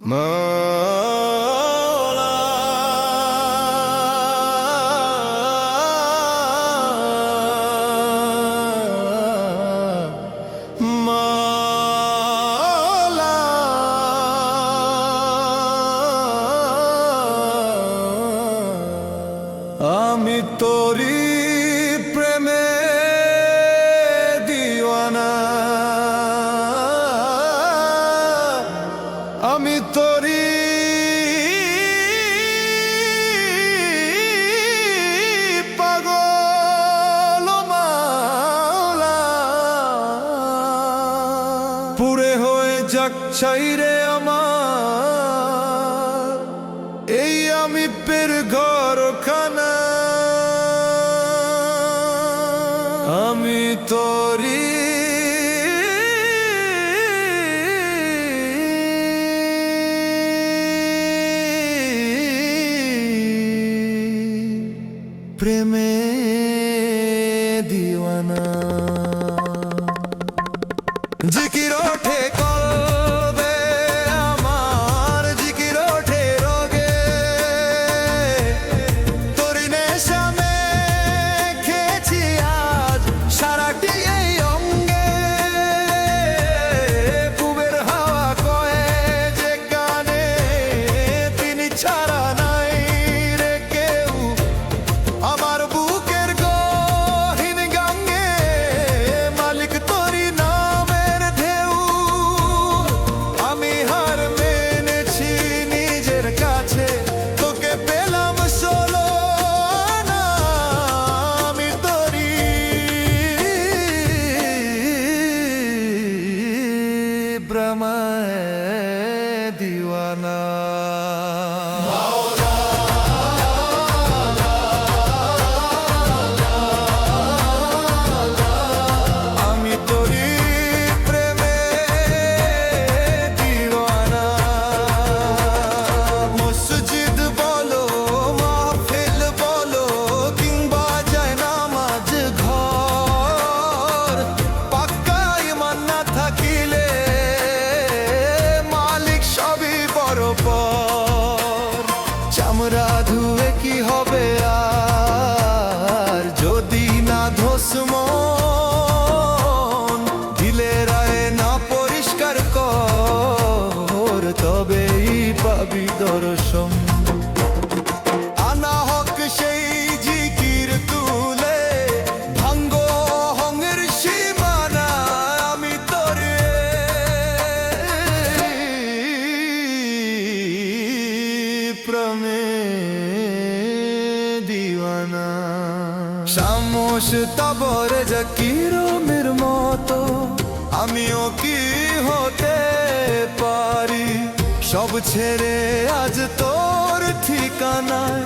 আমি তোরই আমি তরি পাগল মাওলা। পুরে হয়ে যাক চাই রে আমার প্রেমে i Sanat. বিদর্শন। আনা হক সেই জিকির তুলে, ভাঙ্গ হংের সীমানা আমি তরে। প্রমে দিওয়ানা। শামোশ তবর জকির মের মতো, আমিও কি সব ছেড়ে আজ তোর ঠিকানায়